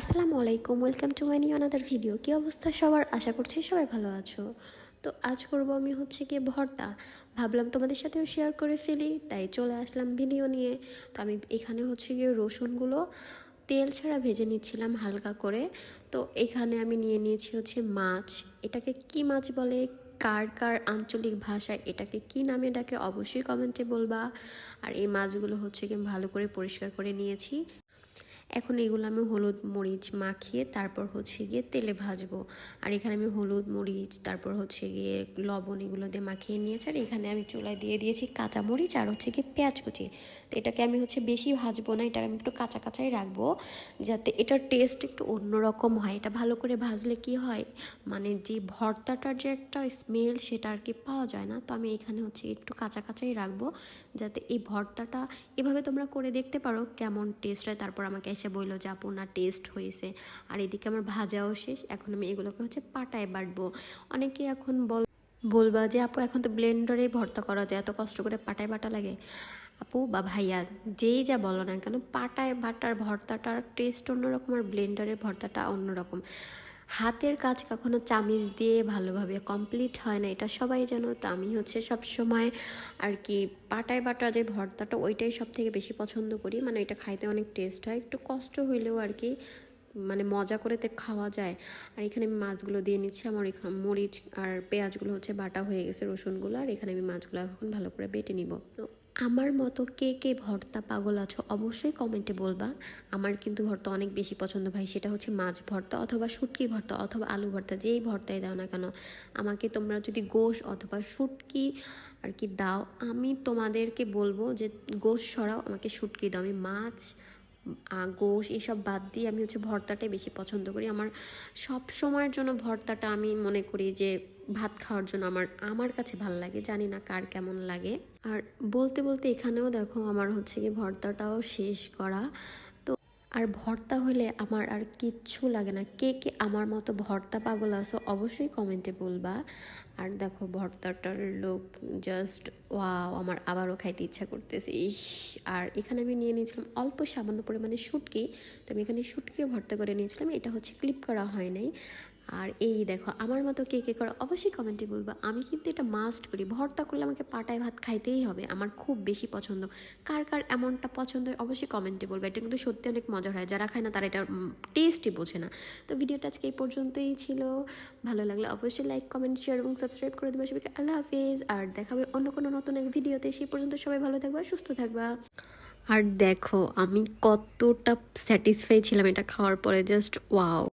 আসসালামু আলাইকুম, welcome to my new another video. কী অবস্থা সবার? আশা করছি সবাই ভালো আছো। তো আজ করব আমি হচ্ছে গিয়ে ভর্তা। ভাবলাম তোমাদের সাথেও শেয়ার করে ফেলি, তাই চলে আসলাম ভিডিও নিয়ে। তো আমি এখানে হচ্ছে গিয়ে রসুনগুলো তেল ছাড়া ভেজে নিচ্ছিলাম হালকা করে। তো এখানে আমি নিয়ে নিয়েছি হচ্ছে মাছ। এটাকে কি মাছ বলে? কার কার আঞ্চলিক ভাষায় এটাকে কি নামে ডাকে? অবশ্যই কমেন্টে বলবা। আর এই মাছগুলো হচ্ছে কি ভালো করে পরিষ্কার করে নিয়েছি। এখন এগুলো আমি হলুদ মরিচ মাখিয়ে তারপর হচ্ছে গিয়ে তেলে ভাজবো। আর এখানে আমি হলুদ মরিচ, তারপর হচ্ছে গিয়ে লবণ এগুলো দিয়ে মাখিয়ে নিয়েছি। আর এখানে আমি চুলায় দিয়ে দিয়েছি কাঁচা মরিচ আর হচ্ছে গিয়ে পেঁয়াজ কুচি। তো এটাকে আমি হচ্ছে বেশি ভাজবো না এটা আমি একটু কাঁচা কাঁচাই রাখব যাতে এটার টেস্ট একটু অন্যরকম হয়। এটা ভালো করে ভাজলে কি হয়? মানে যে ভর্তাটার যে একটা স্মেল সেটা আর কি পাওয়া যায় না। তো আমি এখানে হচ্ছে একটু কাঁচা কাঁচাই রাখব যাতে এই ভর্তাটা এভাবে তোমরা করে দেখতে পারো কেমন টেস্ট হয়। তারপর আমাকে এসে বলল যে, আপু, না টেস্ট হয়েছে। আর এদিকে আমার ভাজাও শেষ। এখন আমি এগুলোকে হচ্ছে পাটায় বাটবো। অনেকে এখন বল, বলবা যে, আপু, এখন তো ব্লেন্ডারে ভর্তা করা যায়, এত কষ্ট করে পাটায় বাটা লাগে? আপু, বা ভাইয়া, যেই যা বলো না কেন, পাটায় বাটার ভর্তাটার টেস্ট অন্যরকম আর ব্লেন্ডারের ভর্তাটা অন্যরকম। হাতের কাজ কখনো চামিজ দিয়ে ভালোভাবে কমপ্লিট হয় না। এটা সবাই যেন তো আমি হচ্ছে সব সময় আর কি পাটায় বাটা যে ভর্তাটা, ওইটাই সব থেকে বেশি পছন্দ করি। মানে এটা খাইতে অনেক টেস্ট হয়। একটু কষ্ট হইলেও আর কি মানে মজা করে খাওয়া যায়। আর এখানে আমি মাছগুলো দিয়ে নিচ্ছি। আমার এখানে মরিচ আর পেঁয়াজগুলো হচ্ছে বাটা হয়ে গেছে, রসুনগুলো। আর এখানে আমি মাছগুলো এখন ভালো করে বেটে নিব। তো আমার মতো কে কে ভর্তা পাগল আছো অবশ্যই কমেন্টে বলবা। আমার কিন্তু ভর্তা অনেক বেশি পছন্দ ভাই। সেটা হচ্ছে মাছ ভর্তা অথবা শুটকি ভর্তা অথবা আলু ভর্তা, যেই ভর্তাই দাও না কেন। আমাকে তোমরা যদি গোশ অথবা শুটকি আর কি দাও, আমি তোমাদেরকে বলব যে গোশ সরাও, আমাকে শুটকি দাও। আমি মাছ গোশ এইসব বাদ দিয়ে আমি হচ্ছে ভর্তাটাই বেশি পছন্দ করি। আমার সব সময়ের জন্য ভর্তাটা আমি মনে করি যে ভাত খাওয়ার জন্য আমার আমার কাছে ভালো লাগে, জানি না কার কেমন লাগে। আর বলতে বলতে এখানেও দেখো আমার হচ্ছে কি ভর্তাটাও শেষ করা। আর ভর্তা হলে আমার আর কিচ্ছু লাগে না। কে কে আমার মতো ভর্তা পাগল আছো অবশ্যই কমেন্টে বলবা। আর দেখো ভর্তাটার লোক জাস্ট ওয়াও আমার আবারও খাইতে ইচ্ছা করতেছে। ইস, আর এখানে আমি নিয়ে নিয়েছিলাম অল্প সামান্য পরিমাণে শুটকি। তো আমি এখানে শুটকিও ভর্তা করে নিয়েছিলাম। এটা হচ্ছে ক্লিপ করা হয় নাই। আর এই দেখো, আমার মতো কে কে করে অবশ্যই কমেন্টে বলবা, আমি কিন্তু এটা মাস্ট করি। ভর্তা করলে আমাকে পাটায় ভাত খাইতেই হবে, আমার খুব বেশি পছন্দ। কার কার এমনটা পছন্দ অবশ্যই কমেন্টে বলবে, এটা কিন্তু সত্যি অনেক মজার হয়, যারা খায় না তারা এটা টেস্টই বোঝে না। তো ভিডিওটা আজকে এই পর্যন্তই ছিল। ভালো লাগলে অবশ্যই লাইক কমেন্ট শেয়ার এবং সাবস্ক্রাইব করে দেবে সবাইকে। আল্লাহ হাফিজ। আর দেখাবে অন্য কোনো নতুন এক ভিডিওতে, সেই পর্যন্ত সবাই ভালো থাকবা, সুস্থ থাকবা। আর দেখো, আমি কতটা স্যাটিসফাই ছিলাম এটা খাওয়ার পরে জাস্ট ওয়াও